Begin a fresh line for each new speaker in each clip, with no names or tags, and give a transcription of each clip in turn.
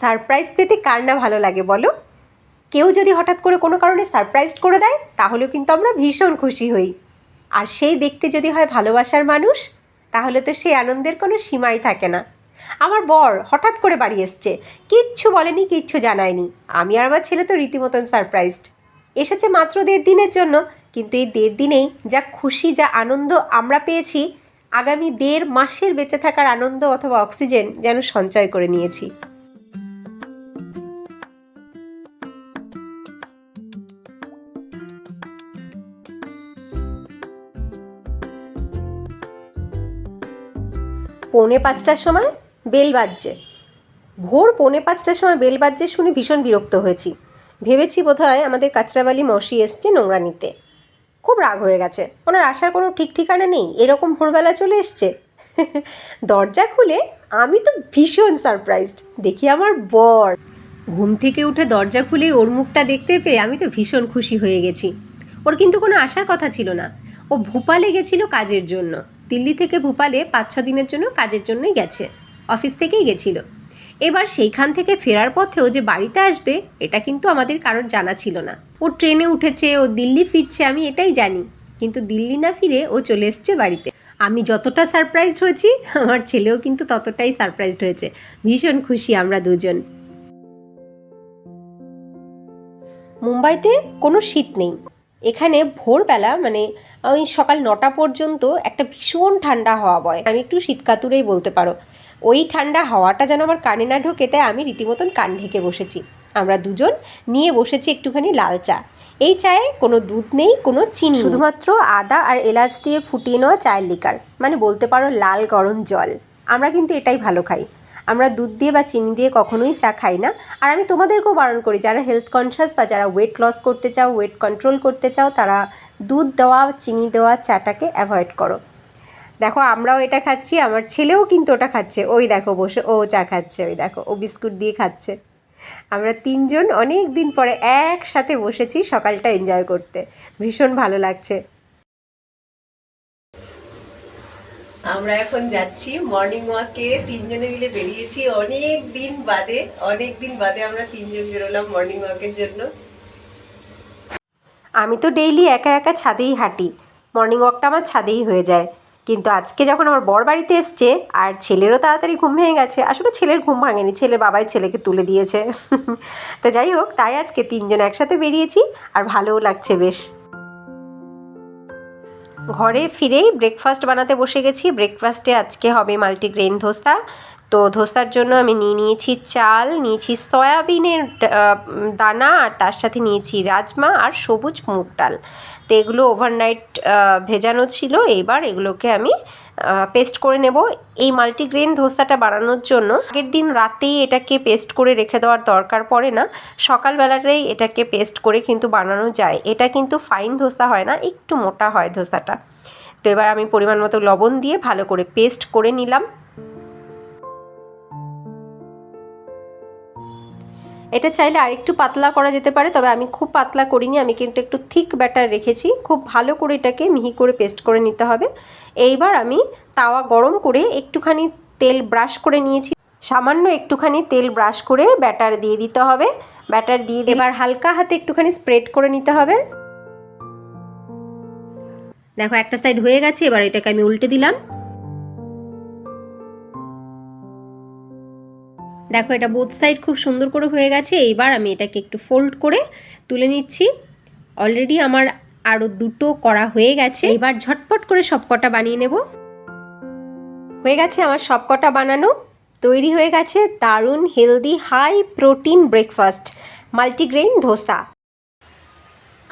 Surprise পেতে কার না ভালো লাগে বলো? কেউ যদি হঠাৎ করে কোনো কারণে সারপ্রাইজ করে দেয়, তাহলেও কিন্তু আমরা ভীষণ খুশি হই। আর সেই ব্যক্তি যদি হয় ভালোবাসার মানুষ, তাহলে তো সেই আনন্দের কোনো সীমাই থাকে না। আমার বর হঠাৎ করে বাড়ি এসছে, কিচ্ছু বলেনি, কিচ্ছু জানায়নি। আমি আর আমার ছেলে তো রীতিমতন সারপ্রাইজড। এসেছে মাত্র দেড় দিনের জন্য, কিন্তু এই দেড় দিনেই যা খুশি, যা আনন্দ আমরা পেয়েছি, আগামী দেড় মাসের বেঁচে থাকার আনন্দ অথবা অক্সিজেন যেন সঞ্চয় করে নিয়েছি। পৌনে পাঁচটার সময় বেল বাজছে। ভোর পৌনে পাঁচটার সময় বেল বাজছে শুনে ভীষণ বিরক্ত হয়েছি। ভেবেছি বোধহয় আমাদের কাঁচরাবালি মশি এসছে নোংরা নিতে। খুব রাগ হয়ে গেছে। ওনার আসার কোনো ঠিক ঠিকানা নেই। এরকম ভোরবেলা চলে এসছে। দরজা খুলে আমি তো ভীষণ সারপ্রাইজড। দেখি আমার বর। ঘুম থেকে উঠে দরজা খুলে ওর মুখটা দেখতে পেয়ে আমি তো ভীষণ খুশি হয়ে গেছি। ওর কিন্তু কোনো আসার কথা ছিল না। ও ভূপালে গেছিল কাজের জন্য। দিল্লি থেকে ভূপালে পাঁচ ছ দিনের জন্য কাজের জন্যই গেছে। অফিস থেকেই গেছিল। এবার সেইখান থেকে ফেরার পথেও যে বাড়িতে আসবে, এটা কিন্তু আমাদের কারোর জানা ছিল না। ও ট্রেনে উঠেছে, ও দিল্লি ফিরছে, আমি এটাই জানি। কিন্তু দিল্লি না ফিরে ও চলে এসছে বাড়িতে। আমি যতটা সারপ্রাইজড হয়েছি, আমার ছেলেও কিন্তু ততটাই সারপ্রাইজড হয়েছে। ভীষণ খুশি আমরা দুজন। মুম্বাইতে কোনো শীত নেই। এখানে ভোরবেলা মানে ওই সকাল নটা পর্যন্ত একটা ভীষণ ঠান্ডা হাওয়া বয়। আমি একটু শীতকাতুরেই বলতে পারো। ওই ঠান্ডা হাওয়াটা যেন আমার কানে না ঢোকে, তাই আমি রীতিমতন কান ঢেকে বসেছি। আমরা দুজন নিয়ে বসেছি একটুখানি লাল চা। এই চায়ে কোনো দুধ নেই, কোনো চিনি শুধুমাত্র আদা আর এলাচ দিয়ে ফুটিয়ে নেওয়া চায়ের লিকার। মানে বলতে পারো লাল গরম জল। আমরা কিন্তু এটাই ভালো খাই। আমরা দুধ দিয়ে বা চিনি দিয়ে কখনোই চা খাই না। আর আমি তোমাদেরকেও বারণ করি, যারা হেলথ কনসিয়াস বা যারা ওয়েট লস করতে চাও ওয়েট কন্ট্রোল করতে চাও, তারা দুধ দেওয়া, চিনি দেওয়া, চাটাকে অ্যাভয়েড করো। দেখো, আমরাও এটা খাচ্ছি, আমার ছেলেও কিন্তু ওটা খাচ্ছে। ওই দেখো বসে, ও চা খাচ্ছে, ওই দেখো, ও বিস্কুট দিয়ে খাচ্ছে। আমরা তিনজন অনেক দিন পরে একসাথে বসেছি সকালটা এনজয় করতে। ভীষণ ভালো লাগছে। আমরা এখন যাচ্ছি মর্নিং ওয়াকে তিনজনে মিলে বেরিয়েছি অনেক দিন বাদে, অনেক দিন বাদে আমরা তিনজন বেরোলাম মর্নিং ওয়াকের জন্য। আমি তো ডেইলি একা একা ছাদেই হাঁটি। মর্নিং ওয়াকটা আমার ছাদেই হয়ে যায়। কিন্তু আজকে যখন আমার বর বাড়িতে এসছে, আর ছেলেরও তাড়াতাড়ি ঘুম ভেঙে গেছে, আসলে ছেলের ঘুম ভাঙেনি ছেলের বাবাই ছেলেকে তুলে দিয়েছে। তো যাই হোক, তাই আজকে তিনজন একসাথে বেরিয়েছি, আর ভালোও লাগছে বেশ। ঘরে ফিরেই ব্রেকফাস্ট বানাতে বসে গেছি। ব্রেকফাস্টে আজকে হবে মাল্টিগ্রেন ধোসা। তো ধোসার জন্য আমি নিয়ে নিয়েছি চাল, নিয়েছি সয়াবিনের দানা, আর তার সাথে নিয়েছি রাজমা আর সবুজ মুগ ডাল। তো এগুলো ওভারনাইট ভেজানো ছিল। এবার এগুলোকে আমি পেস্ট করে নেব। এই মাল্টিগ্রেন ধোসাটা বানানোর জন্য আগের দিন রাতেই এটাকে পেস্ট করে রেখে দেওয়ার দরকার পড়ে না। সকালবেলাটাই এটাকে পেস্ট করে কিন্তু বানানো যায়। এটা কিন্তু ফাইন ধোসা হয় না, একটু মোটা হয় ধোসাটা। তো এবার আমি পরিমাণ মতো লবণ দিয়ে ভালো করে পেস্ট করে নিলাম। এটা চাইলে আরেকটু পাতলা করা যেতে পারে, তবে আমি খুব পাতলা করিনি, আমি কিন্তু একটু থিক ব্যাটার রেখেছি। খুব ভালো করে এটাকে মিহি করে পেস্ট করে নিতে হবে। এইবার আমি তাওয়া গরম করে একটুখানি তেল ব্রাশ করে নিয়েছি। সামান্য একটুখানি তেল ব্রাশ করে ব্যাটার দিয়ে দিতে হবে। ব্যাটার দিয়ে দিয়ে এবার হালকা হাতে একটুখানি স্প্রেড করে নিতে হবে। দেখো একটা সাইড হয়ে গেছে, এবার এটাকে আমি উল্টে দিলাম। দেখো, এটা বোথ সাইড খুব সুন্দর করে হয়ে গেছে। এইবার আমি এটাকে একটু ফোল্ড করে তুলে নিচ্ছি। অলরেডি আমার আরও দুটো করা হয়ে গেছে। এবার ঝটপট করে সবকটা বানিয়ে নেব। হয়ে গেছে আমার সবকটা বানানো। তৈরি হয়ে গেছে দারুণ healthy high protein breakfast multigrain dosa.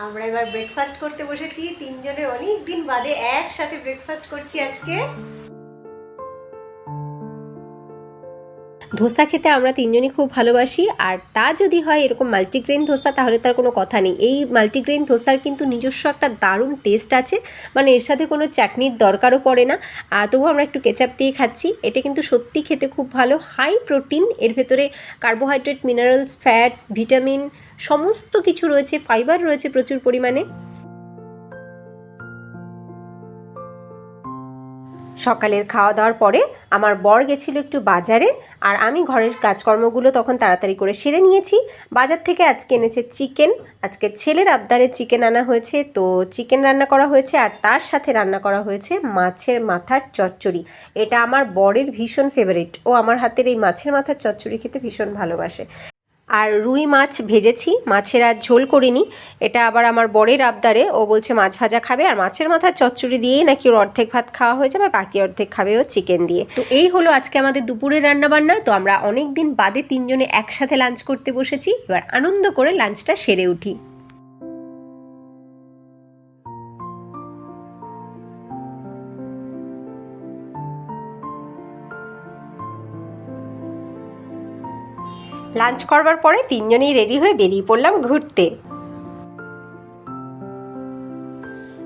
আমরা এবার ব্রেকফাস্ট করতে বসেছি। তিনজনে অনেক দিন বাদে একসাথে ব্রেকফাস্ট করছি আজকে। ধোসা খেতে আমরা তিনজনই খুব ভালোবাসি, আর তা যদি হয় এরকম মাল্টিগ্রেন ধোসা, তাহলে তার কোনো কথা নেই। এই মাল্টিগ্রেন ধোসার কিন্তু নিজস্ব একটা দারুণ টেস্ট আছে মানে এর সাথে কোনো চাটনির দরকারও পড়ে না। আর তবুও আমরা একটু কেচাপ দিয়ে খাচ্ছি। এটা কিন্তু সত্যি খেতে খুব ভালো। হাই প্রোটিন এর ভেতরে কার্বোহাইড্রেট মিনারেলস ফ্যাট ভিটামিন সমস্ত কিছু রয়েছে ফাইবার রয়েছে প্রচুর পরিমাণে। সকালের খাওয়া দাওয়ার পরে আমার বর গেছিল একটু বাজারে আর আমি ঘরের কাজকর্মগুলো তখন তাড়াতাড়ি করে সেরে নিয়েছি। বাজার থেকে আজকে এনেছে চিকেন, আজকে ছেলের আবদারে চিকেন আনা হয়েছে। তো চিকেন রান্না করা হয়েছে আর তার সাথে রান্না করা হয়েছে মাছের মাথার চচ্চড়ি। এটা আমার বরের ভীষণ ফেভারিট ও আমার হাতের এই মাছের মাথার চচ্চড়ি খেতে ভীষণ ভালোবাসে। আর রুই মাছ ভেজেছি, মাছের আর ঝোল করিনি। এটা আবার আমার বরের আবদারে। ও বলছে, মাছ ভাজা খাবে? আর মাছের মাথার চচ্চড়ি দিয়েই নাকি ওর অর্ধেক ভাত খাওয়া হয়ে যাবে, বাকি অর্ধেক খাবে ও চিকেন দিয়ে। তো এই হলো আজকে আমাদের দুপুরের রান্নাবান্না। তো আমরা অনেক দিন বাদে তিনজনে একসাথে লাঞ্চ করতে বসেছি। এবার আনন্দ করে লাঞ্চটা সেরে উঠি। লাঞ্চ করবার পরে তিনজনেই রেডি হয়ে বেরিয়ে পড়লাম ঘুরতে।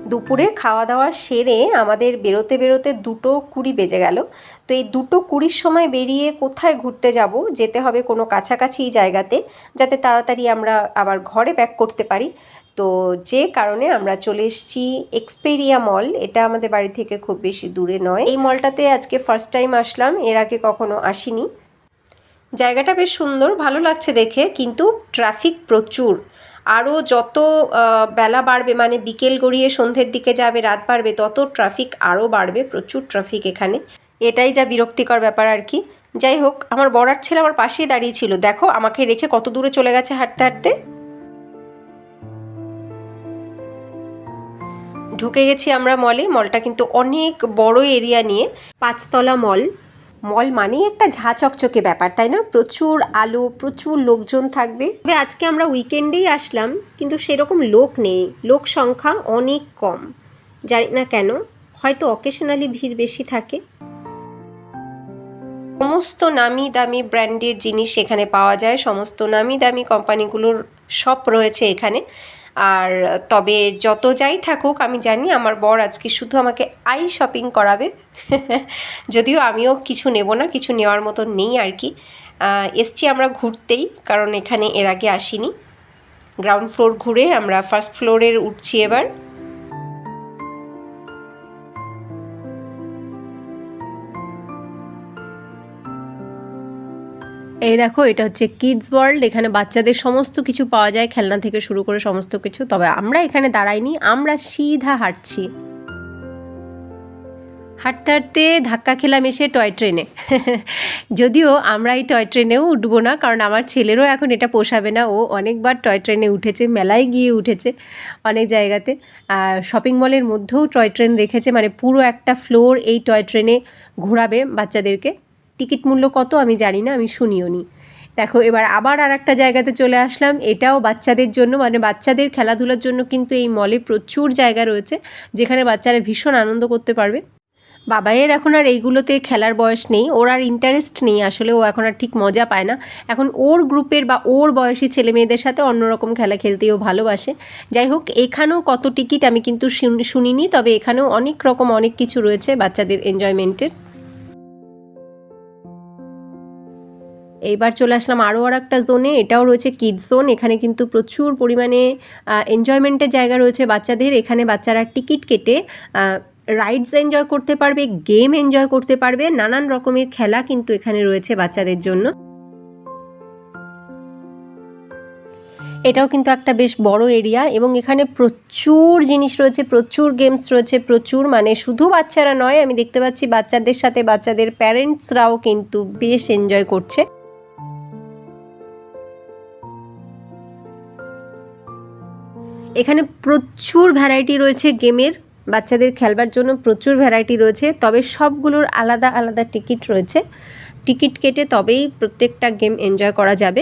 দুপুরে খাওয়া দাওয়া সেরে আমাদের বেরোতে বেরোতে দুটো কুড়ি বেজে গেল। তো এই দুটো কুড়ির সময় বেরিয়ে কোথায় ঘুরতে যাব, যেতে হবে কোনো কাছাকাছি জায়গাতে, যাতে তাড়াতাড়ি আমরা আবার ঘরে ব্যাক করতে পারি। তো যে কারণে আমরা চলে এসেছি এক্সপেরিয়া মল এটা আমাদের বাড়ি থেকে খুব বেশি দূরে নয়। এই মলটাতে আজকে ফার্স্ট টাইম আসলাম, এর আগে কখনো আসিনি। জায়গাটা বেশ সুন্দর, ভালো লাগছে দেখে, কিন্তু ট্রাফিক প্রচুর। আরও যত বেলা বাড়বে মানে বিকেল গড়িয়ে সন্ধ্যের দিকে যাবে, রাত বাড়বে, তত ট্রাফিক আরও বাড়বে, প্রচুর ট্রাফিক এখানে। এটাই যা বিরক্তিকর ব্যাপার আর কি। যাই হোক, আমার বড়ার ছেলে আমার পাশেই দাঁড়িয়ে ছিল। দেখো, আমাকে রেখে কত দূরে চলে গেছে হাঁটতে হাঁটতে। ঢুকে গেছি আমরা মলে মলটা কিন্তু অনেক বড় এরিয়া নিয়ে, পাঁচতলা মল মল মানেই একটা ঝা চকচকে ব্যাপার, তাই না? প্রচুর আলো, প্রচুর লোকজন থাকবে। তবে আজকে আমরা উইকেন্ডেই আসলাম, কিন্তু সেরকম লোক নেই। লোক সংখ্যা অনেক কম। জানি না কেন, হয়তো অকেশনালি ভিড় বেশি থাকে। সমস্ত নামি দামি ব্র্যান্ডের জিনিস এখানে পাওয়া যায়। সমস্ত নামি দামি কোম্পানিগুলোর শপ রয়েছে এখানে। আর তবে যত যাই থাকুক, আমি জানি আমার বর আজকে শুধু আমাকে আই শপিং করাবে। যদিও আমিও কিছু নেব না, কিছু নেওয়ার মতো নেই আর কি। এসছি আমরা ঘুরতেই, কারণ এখানে এর আগে আসিনি। গ্রাউন্ড ফ্লোর ঘুরে আমরা ফার্স্ট ফ্লোরের উঠছি এবার। এই দেখো, এটা হচ্ছে কিডস ওয়ার্ল্ড এখানে বাচ্চাদের সমস্ত কিছু পাওয়া যায়, খেলনা থেকে শুরু করে সমস্ত কিছু। তবে আমরা এখানে দাঁড়াইনি, আমরা সিধা হাঁটছি। হাঁটতে হাঁটতে ধাক্কা খেলাম এসে টয় ট্রেনে যদিও আমরা এই টয় ট্রেনেও উঠবো না, কারণ আমার ছেলেরও এখন এটা পোষাবে না। ও অনেকবার টয় ট্রেনে উঠেছে, মেলায় গিয়ে উঠেছে অনেক জায়গাতে। আর শপিং মলের মধ্যেও টয় ট্রেন রেখেছে মানে পুরো একটা ফ্লোর এই টয় ট্রেনে ঘোরাবে বাচ্চাদেরকে। টিকিট মূল্য কত আমি জানি না, আমি শুনিও নি। দেখো, এবার আবার আর একটা জায়গাতে চলে আসলাম, এটাও বাচ্চাদের জন্য মানে বাচ্চাদের খেলাধুলার জন্য কিন্তু এই মলে প্রচুর জায়গা রয়েছে, যেখানে বাচ্চারা ভীষণ আনন্দ করতে পারবে। বাবাইয়ের এখন আর এইগুলোতে খেলার বয়স নেই, ওর আর ইন্টারেস্ট নেই, আসলে ও এখন আর ঠিক মজা পায় না। এখন ওর গ্রুপের বা ওর বয়সী ছেলে মেয়েদের সাথে অন্যরকম খেলা খেলতেই ও ভালোবাসে। যাই হোক, এখানেও কত টিকিট আমি কিন্তু শুন- শুনিনি, তবে এখানেও অনেক রকম অনেক কিছু রয়েছে বাচ্চাদের এনজয়মেন্টের এইবার চলে আসলাম আরও আর একটা জোনে এটাও রয়েছে কিড জোন এখানে কিন্তু প্রচুর পরিমাণে এনজয়মেন্টের জায়গা রয়েছে বাচ্চাদের। এখানে বাচ্চারা টিকিট কেটে রাইডস এনজয় করতে পারবে গেম এনজয় করতে পারবে, নানান রকমের খেলা কিন্তু এখানে রয়েছে বাচ্চাদের জন্য। এটাও কিন্তু একটা বেশ বড় এরিয়া এবং এখানে প্রচুর জিনিস রয়েছে, প্রচুর গেমস রয়েছে, প্রচুর মানে শুধু বাচ্চারা নয়, আমি দেখতে পাচ্ছি বাচ্চাদের সাথে বাচ্চাদের প্যারেন্টসরাও কিন্তু বেশ এনজয় করছে। এখানে প্রচুর ভ্যারাইটি রয়েছে গেমের, বাচ্চাদের খেলবার জন্য প্রচুর ভ্যারাইটি রয়েছে, তবে সবগুলোর আলাদা আলাদা টিকিট রয়েছে। টিকিট কেটে তবেই প্রত্যেকটা গেম এনজয় করা যাবে।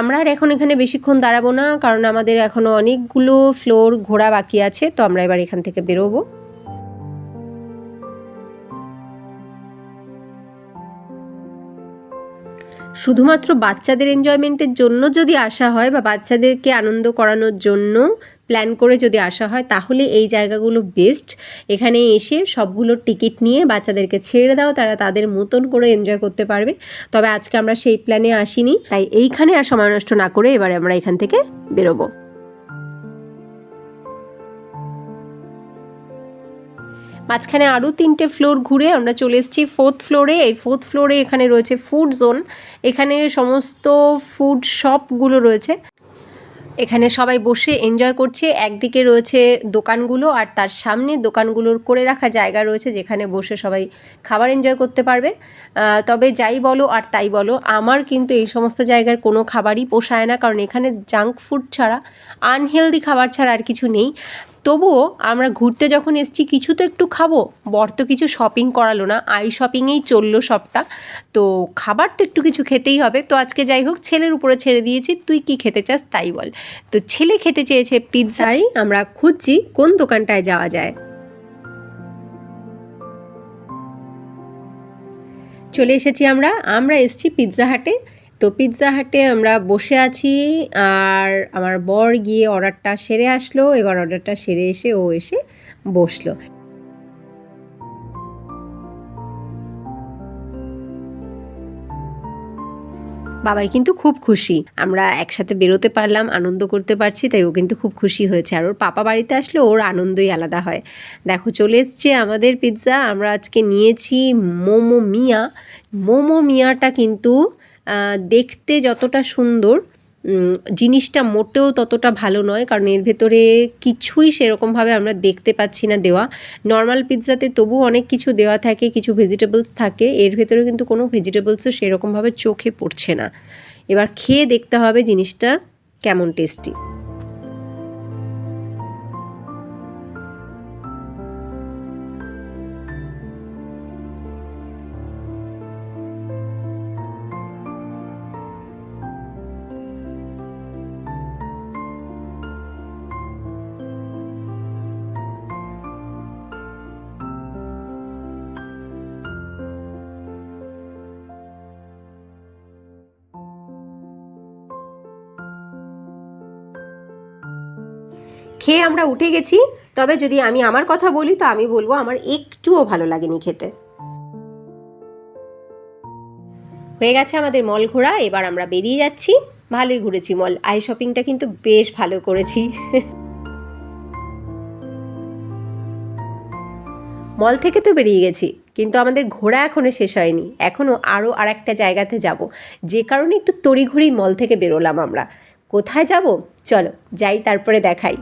আমরা আর এখন এখানে বেশিক্ষণ দাঁড়াবো না, কারণ আমাদের এখনও অনেকগুলো ফ্লোর ঘোরা বাকি আছে, তো আমরা এবার এখান থেকে বেরোবো। শুধুমাত্র বাচ্চাদের এনজয়মেন্টের জন্য যদি আসা হয় বা বাচ্চাদেরকে আনন্দ করানোর জন্য প্ল্যান করে যদি আসা হয়, তাহলে এই জায়গাগুলো বেস্ট এখানে এসে সবগুলো টিকিট নিয়ে বাচ্চাদেরকে ছেড়ে দাও, তারা তাদের মতন করে এনজয় করতে পারবে। তবে আজকে আমরা সেই প্ল্যানে আসিনি, তাই এইখানে আর সময় নষ্ট না করে এবারে আমরা এখান থেকে বেরোবো। মাঝখানে আরও তিনটে ফ্লোর ঘুরে আমরা চলে এসেছি ফোর্থ ফ্লোরে এই ফোর্থ ফ্লোরে এখানে রয়েছে ফুড জোন এখানে সমস্ত ফুড শপগুলো রয়েছে। এখানে সবাই বসে এনজয় করছে। একদিকে রয়েছে দোকানগুলো আর তার সামনে দোকানগুলোর করে রাখা জায়গা রয়েছে যেখানে বসে সবাই খাবার এনজয় করতে পারবে। তবে যাই বলো আর তাই বলো, আমার কিন্তু এই সমস্ত জায়গার কোনো খাবারই পোষায় না। কারণ এখানে জাঙ্ক ফুড ছাড়া আনহেলদি খাবার ছাড়া আর কিছু নেই। তবুও আমরা ঘুরতে যখন এসেছি, কিছু তো একটু খাব। বর তো কিছু শপিং করালো না, আই শপিংয়েই চলল সবটা। তো খাবার তো একটু কিছু খেতেই হবে। তো আজকে যাই হোক, ছেলের উপরে ছেড়ে দিয়েছি, তুই কি খেতে চাস তাই বল। তো ছেলে খেতে চেয়েছে পিৎজাই আমরা খুঁজছি কোন দোকানটায় যাওয়া যায়। চলে এসেছি আমরা আমরা এসেছি পিৎজা হাটে তো পিৎজা হাটে আমরা বসে আছি আর আমার বর গিয়ে অর্ডারটা সেরে আসলো। এবার অর্ডারটা সেরে এসে ও এসে বসল। বাবাই কিন্তু খুব খুশি। আমরা একসাথে বেরোতে পারলাম, আনন্দ করতে পারছি, তাই ও কিন্তু খুব খুশি হয়েছে। আর ওর পাপা বাড়িতে আসলে ওর আনন্দই আলাদা হয়। দেখো, চলে এসছে আমাদের পিৎজা আমরা আজকে নিয়েছি মোমো মিয়া। মোমো মিয়াটা কিন্তু দেখতে যতটা সুন্দর জিনিসটা মোটেও ততটা ভালো নয়, কারণ এর ভেতরে কিছুই সেরকমভাবে আমরা দেখতে পাচ্ছি না দেওয়া। নর্মাল পিৎজাতে তবু অনেক কিছু দেওয়া থাকে, কিছু ভেজিটেবলস থাকে, এর ভেতরে কিন্তু কোনো ভেজিটেবলসও সেরকমভাবে চোখে পড়ছে না। এবার খেয়ে দেখতে হবে জিনিসটা কেমন টেস্টি খেয়ে আমরা উঠে গেছি, তবে যদি আমি আমার কথা বলি, তো আমি বলব আমার একটুও ভালো লাগেনি খেতে। হয়ে গেছে আমাদের মল ঘোরা, এবার আমরা বেরিয়ে যাচ্ছি। ভালোই ঘুরেছি মল, আই শপিংটা কিন্তু বেশ ভালো করেছি। মল থেকে তো বেরিয়ে গেছি, কিন্তু আমাদের ঘোরা এখনও শেষ হয়নি। এখনও আরও আর একটা জায়গাতে যাব। যে কারণে একটু তড়িঘড়ি মল থেকে বেরোলাম আমরা। কোথায় যাব? চলো, যাই, তারপরে দেখাই।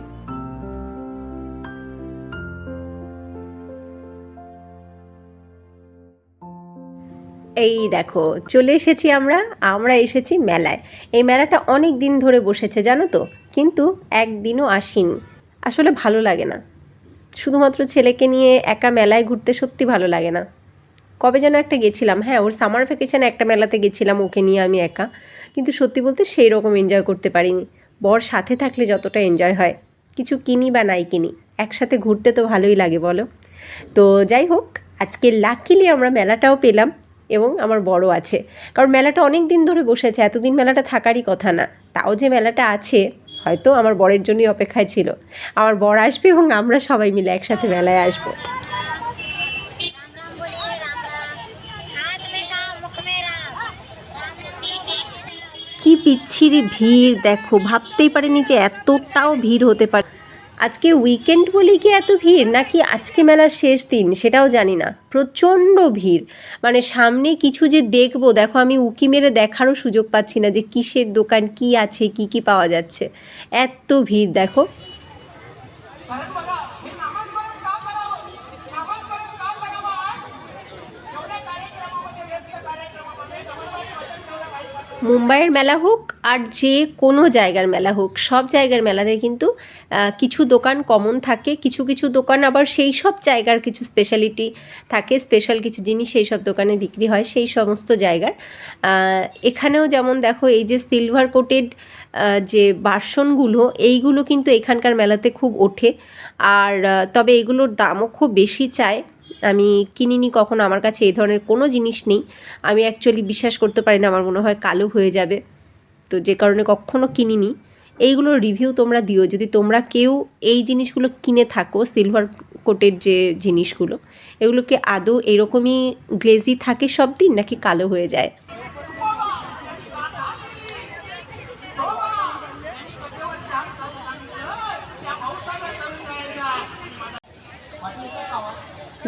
এই দেখো, চলে এসেছি আমরা আমরা এসেছি মেলায়। এই মেলাটা অনেক দিন ধরে বসেছে, জানো তো? কিন্তু একদিনও আসিনি। আসলে ভালো লাগে না। শুধুমাত্র ছেলেকে নিয়ে একা মেলায় ঘুরতে সত্যি ভালো লাগে না। কবে যেন একটা গেছিলাম হ্যাঁ ওর সামার ভ্যাকেশনে একটা মেলাতে গেছিলাম ওকে নিয়ে আমি একা। কিন্তু সত্যি বলতে সেই রকম এনজয় করতে পারিনি। বর সাথে থাকলে যতটা এনজয় হয়। কিছু কিনি বা নাই কিনি, একসাথে ঘুরতে তো ভালোই লাগে, বলো। তো যাই হোক, আজকে লাকিলি আমরা মেলাটাও পেলাম। এবং আমার বড় আছে। কারণ মেলাটা অনেক দিন ধরে বসেছে, এতদিন মেলাটা থাকারই কথা না। তাও যে মেলাটা আছে, হয়তো আমার বরের জন্যই অপেক্ষায় ছিল। আমার বর আসবে এবং আমরা সবাই মিলে একসাথে মেলায় আসব। কি বিচ্ছিরি ভিড়, দেখো। ভাবতেই পারিনি যে এতটাও ভিড় হতে পারে। আজকে উইকেন্ড বলে কি এত ভিড় নাকি আজকে মেলার শেষ দিন সেটাও জানি না। প্রচণ্ড ভিড়। মানে সামনে কিছু যে দেখব, দেখো আমি উকি মেরে দেখারও সুযোগ পাচ্ছি না যে কিসের দোকান, কি আছে, কি কি পাওয়া যাচ্ছে। এত ভিড়, দেখো। মুম্বাইয়ের মেলা হোক আর যে কোনো জায়গার মেলা হোক, সব জায়গার মেলাতে কিন্তু কিছু দোকান কমন থাকে, কিছু কিছু দোকান আবার সেই সব জায়গার কিছু স্পেশালিটি থাকে স্পেশাল কিছু জিনিস সেই সব দোকানে বিক্রি হয়, সেই সমস্ত জায়গার। এখানেও যেমন দেখো এই যে সিলভার কোটেড যে বাসনগুলো, এইগুলো কিন্তু এখানকার মেলাতে খুব ওঠে। আর তবে এগুলোর দামও খুব বেশি চায়। আমি কিনিনি কখনো, আমার কাছে এই ধরনের কোনো জিনিস নেই। আমি অ্যাকচুয়ালি বিশ্বাস করতে পারি না, আমার মনে হয় কালো হয়ে যাবে। তো যে কারণে কখনো কিনিনি। এইগুলোর রিভিউ তোমরা দিও, যদি তোমরা কেউ এই জিনিসগুলো কিনে থাকো সিলভার কোটের যে জিনিসগুলো, এগুলোকে আদৌ এরকমই গ্লেজি থাকে সব দিন, নাকি কালো হয়ে যায়?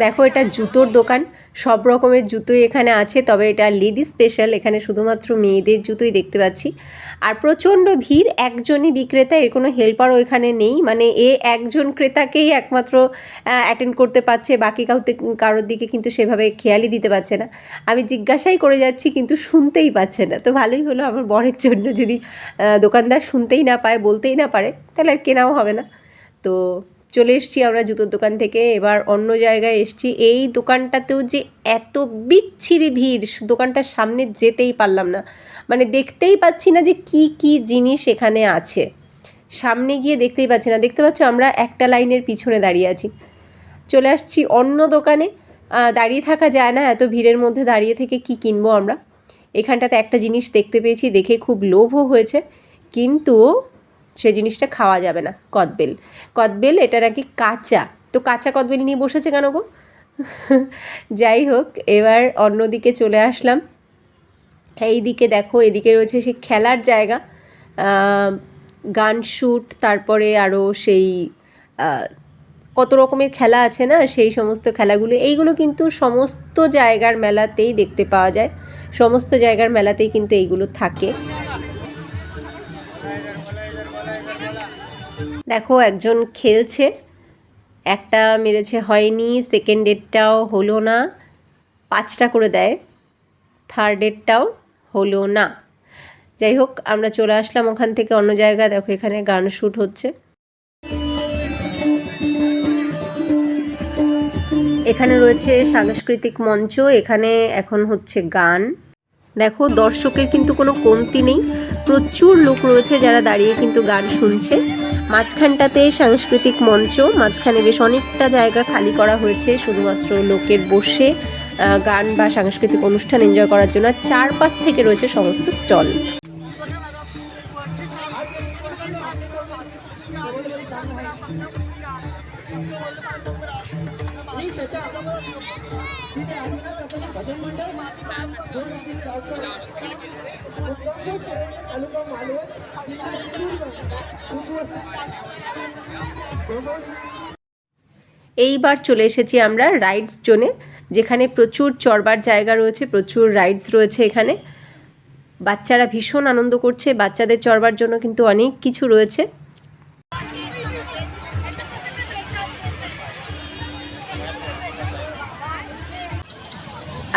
দেখো, এটা জুতোর দোকান। সব রকমের জুতোই এখানে আছে, তবে এটা লেডি স্পেশাল। এখানে শুধুমাত্র মেয়েদের জুতোই দেখতে পাচ্ছি। আর প্রচণ্ড ভিড়, একজনই বিক্রেতা, এর কোনো হেল্পারও এখানে নেই। মানে এ একজন ক্রেতাকেই একমাত্র অ্যাটেন্ড করতে পারছে, বাকি কাউতে, কারোর দিকে কিন্তু সেভাবে খেয়ালই দিতে পারছে না। আমি জিজ্ঞাসাই করে যাচ্ছি, কিন্তু শুনতেই পাচ্ছে না। তো ভালোই হলো আমার বরের জন্য যদি দোকানদার শুনতেই না পায়, বলতেই না পারে, তাহলে আর কেনাও হবে না। তো চলে এসছি আমরা জুতোর দোকান থেকে। এবার অন্য জায়গায় এসছি। এই দোকানটাতেও যে এত বিচ্ছিরি ভিড়, দোকানটার সামনে যেতেই পারলাম না। মানে দেখতেই পাচ্ছি না যে কি কি জিনিস এখানে আছে। সামনে গিয়ে দেখতেই পাচ্ছি না। দেখতে পাচ্ছ আমরা একটা লাইনের পিছনে দাঁড়িয়ে আছি। চলে আসছি অন্য দোকানে। দাঁড়িয়ে থাকা যায় না। এত ভিড়ের মধ্যে দাঁড়িয়ে থেকে কি কিনবো আমরা? এখানটাতে একটা জিনিস দেখতে পেয়েছি, দেখে খুব লোভও হয়েছে। কিন্তু সে জিনিসটা খাওয়া যাবে না, কদবেল। কদবেল এটা নাকি কাঁচা। তো কাঁচা কদবেল নিয়ে বসেছে কেন গো? যাই হোক, এবার অন্যদিকে চলে আসলাম। এই দিকে দেখো, এদিকে রয়েছে সেই খেলার জায়গা। গান শ্যুট তারপরে আরও সেই কত রকমের খেলা আছে না, সেই সমস্ত খেলাগুলো। এইগুলো কিন্তু সমস্ত জায়গার মেলাতেই দেখতে পাওয়া যায়। সমস্ত জায়গার মেলাতেই কিন্তু এইগুলো থাকে। দেখো, একজন খেলছে। একটা মেরেছে, হয়নি। সেকেন্ড ডেটটাও হলো না। পাঁচটা করে দেয়। থার্ড ডেটটাও হলো না। যাই হোক, আমরা চলে আসলাম ওখান থেকে অন্য জায়গা দেখো, এখানে গান শ্যুট হচ্ছে। এখানে রয়েছে সাংস্কৃতিক মঞ্চ। এখানে এখন হচ্ছে গান। দেখো, দর্শকের কিন্তু কোনো কমতি নেই। প্রচুর লোক রয়েছে যারা দাঁড়িয়ে কিন্তু গান শুনছে। মাঝখানটাতে সাংস্কৃতিক মঞ্চ, মাঝখানে বেশ অনেকটা জায়গা খালি করা হয়েছে, শুধুমাত্র লোকের বসে গান বা সাংস্কৃতিক অনুষ্ঠান এনজয় করার জন্য চারপাশ থেকে রয়েছে সমস্ত স্টল। এইবার চলে এসেছি আমরা রাইডস জোনে, যেখানে প্রচুর চড়বার জায়গা রয়েছে, প্রচুর রাইডস রয়েছে এখানে। বাচ্চারা ভীষণ আনন্দ করছে, বাচ্চাদের চড়বার জন্য কিন্তু অনেক কিছু রয়েছে।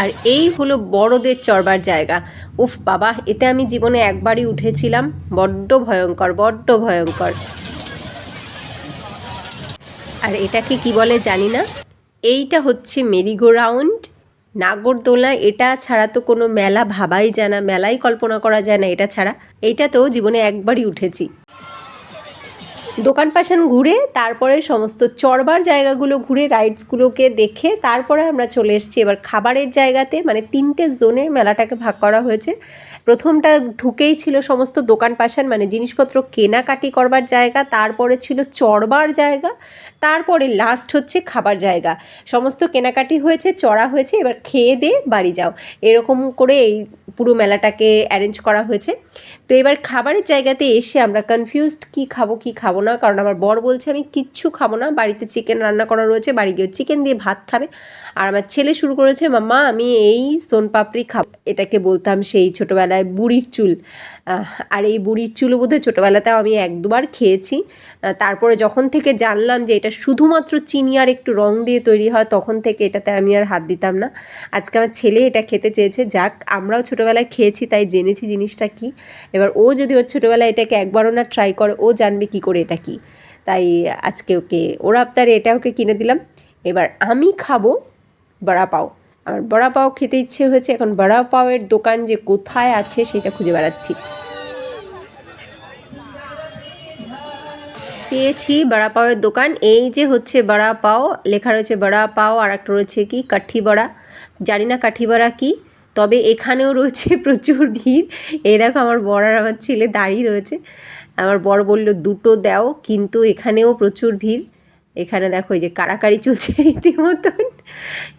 আর এই হলো বড়দের চড়বার জায়গা। উফ বাবা, এতে আমি জীবনে একবারই উঠেছিলাম। বড্ড ভয়ঙ্কর বড্ড ভয়ঙ্কর। আর এটাকে কি বলে জানি না? এইটা হচ্ছে মেরিগো রাউন্ড নাগরদোলা। এটা ছাড়া তো কোনো মেলা ভাবাই যায় না, মেলাই কল্পনা করা যায় না এটা ছাড়া। এইটা তো জীবনে একবারই উঠেছি। দোকান পাশান ঘুরে তারপরে সমস্ত চড়বার জায়গাগুলো ঘুরে রাইডসগুলোকে দেখে তারপরে আমরা চলে এসেছি এবার খাবারের জায়গাতে। মানে তিনটে জোনে মেলাটাকে ভাগ করা হয়েছে। প্রথমটা ঢুকেই ছিল সমস্ত দোকান পাশান মানে জিনিসপত্র কেনাকাটি করবার জায়গা, তারপরে ছিল চড়বার জায়গা। তারপরে লাস্ট হচ্ছে খাবার জায়গা। সমস্ত কেনাকাটি হয়েছে, চড়া হয়েছে, এবার খেয়ে দিয়ে বাড়ি যাও। এরকম করে এই পুরো মেলাটাকে অ্যারেঞ্জ করা হয়েছে। তো এবার খাবারের জায়গাতে এসে আমরা কনফিউজড কি খাব কি খাব না, কারণ আমার বর বলছে আমি কিচ্ছু খাব না, বাড়িতে চিকেন রান্না করা রয়েছে, বাড়ি গিয়ে চিকেন দিয়ে ভাত খাবে। আর আমার ছেলে শুরু করেছে, মাম্মা, আমি এই সোনপাপড়ি খাব। এটাকে বলতাম সেই ছোটোবেলায় বুড়ির চুল। আর এই বুড়ির চুলও বোধহয় ছোটোবেলাতেও আমি এক দুবার খেয়েছি। তারপরে যখন থেকে জানলাম যে এটা শুধুমাত্র চিনি আর একটু রং দিয়ে তৈরি হয়, তখন থেকে এটাতে আমি আর হাত দিতাম না। আজকে আমার ছেলে এটা খেতে চেয়েছে, যাক আমরাও ছোটোবেলায় খেয়েছি, তাই জেনেছি জিনিসটা কি। এবার ও যদি ওর ছোটোবেলায় এটাকে একবারও না ট্রাই করে, ও জানবে কি করে এটা কি। তাই আজকে ওকে, ওর আবতারে এটা ওকে কিনে দিলাম। এবার আমি খাব বড়া পাও। আমার বড়া পাও খেতে ইচ্ছে হয়েছে, এখন বড়া পাওয়ের দোকান যে কোথায় আছে সেটা খুঁজে বেড়াচ্ছি। পেয়েছি, বড়া পাওয়ের দোকান। এই যে হচ্ছে বড়া পাও, লেখা রয়েছে বড়া পাও আর একটা রয়েছে কি, কাঠি বড়া। জানি না কাঠি বড়া কি, তবে এখানেও রয়েছে প্রচুর ভিড়। এই দেখো আমার বড় আর আমার ছেলে দাঁড়িয়ে রয়েছে। আমার বড় বলল, দুটো দাও। কিন্তু এখানেও প্রচুর ভিড়। এখানে দেখো এই যে কাড়াকাড়ি চলছে রীতিমতন।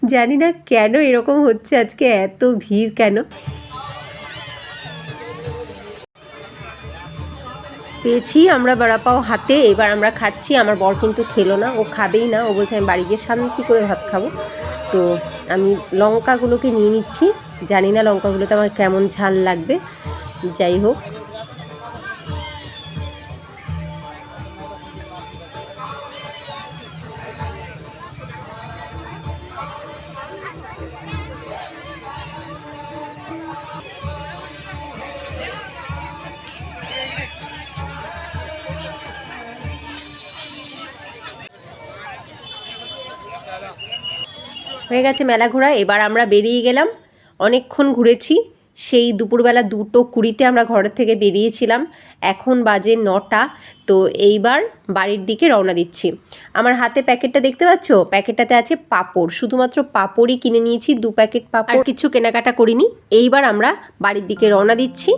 জানি না কেন এরকম হচ্ছে আজকে, এত ভিড় কেন? পেয়েছি, আমরা বড়া পাও হাতে, এবার আমরা খাচ্ছি, আমার বর কিন্তু খেলো না, ও খাবেই না, ও বলছে আমি বাড়ি গিয়ে শান্তি করে ভাত খাব? তো আমি লঙ্কাগুলোকে নিয়ে নিচ্ছি, জানি না লঙ্কাগুলোতে আমার কেমন ঝাল লাগবে, যাই হোক। হয়ে গেছে মেলা ঘোরা এবার আমরা বেরিয়ে গেলাম। অনেকক্ষণ ঘুরেছি সেই দুপুরবেলা দুটো কুড়িতে আমরা ঘরের থেকে বেরিয়েছিলাম। এখন বাজে নটা তো এইবার বাড়ির দিকে রওনা দিচ্ছি। আমার হাতে প্যাকেটটা দেখতে পাচ্ছ? প্যাকেটটাতে আছে পাপড় শুধুমাত্র পাপড়ই কিনে নিয়েছি দু প্যাকেট পাপড়। কিছু কেনাকাটা করিনি। এইবার আমরা বাড়ির দিকে রওনা দিচ্ছি।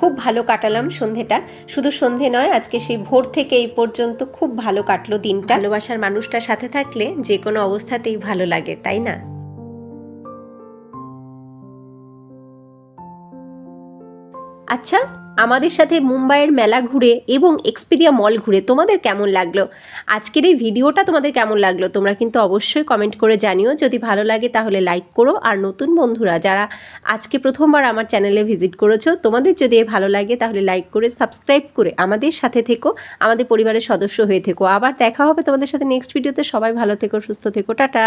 খুব ভালো কাটালাম সন্ধেটা। শুধু সন্ধে নয়, আজকে সেই ভোর থেকে এই পর্যন্ত খুব ভালো কাটলো দিনটা। ভালোবাসার মানুষটার সাথে থাকলে যে কোনো অবস্থাতেই ভালো লাগে, তাই না? আচ্ছা আমাদের সাথে মুম্বাইয়ের মেলা ঘুরে এবং এক্সপিরিয়া মল ঘুরে তোমাদের কেমন লাগল? আজকের এই ভিডিওটা তোমাদের কেমন লাগল? তোমরা কিন্তু অবশ্যই কমেন্ট করে জানিও। যদি ভালো লাগে তাহলে লাইক করো। আর নতুন বন্ধুরা, যারা আজকে প্রথমবার আমার চ্যানেলে ভিজিট করেছ, তোমাদের যদি ভালো লাগে তাহলে লাইক করে সাবস্ক্রাইব করে আমাদের সাথে থেকো। আমাদের পরিবারের সদস্য হয়ে থেকো। আবার দেখা হবে তোমাদের সাথে নেক্সট ভিডিওতে সবাই ভালো থেকো, সুস্থ থেকো। টাটা!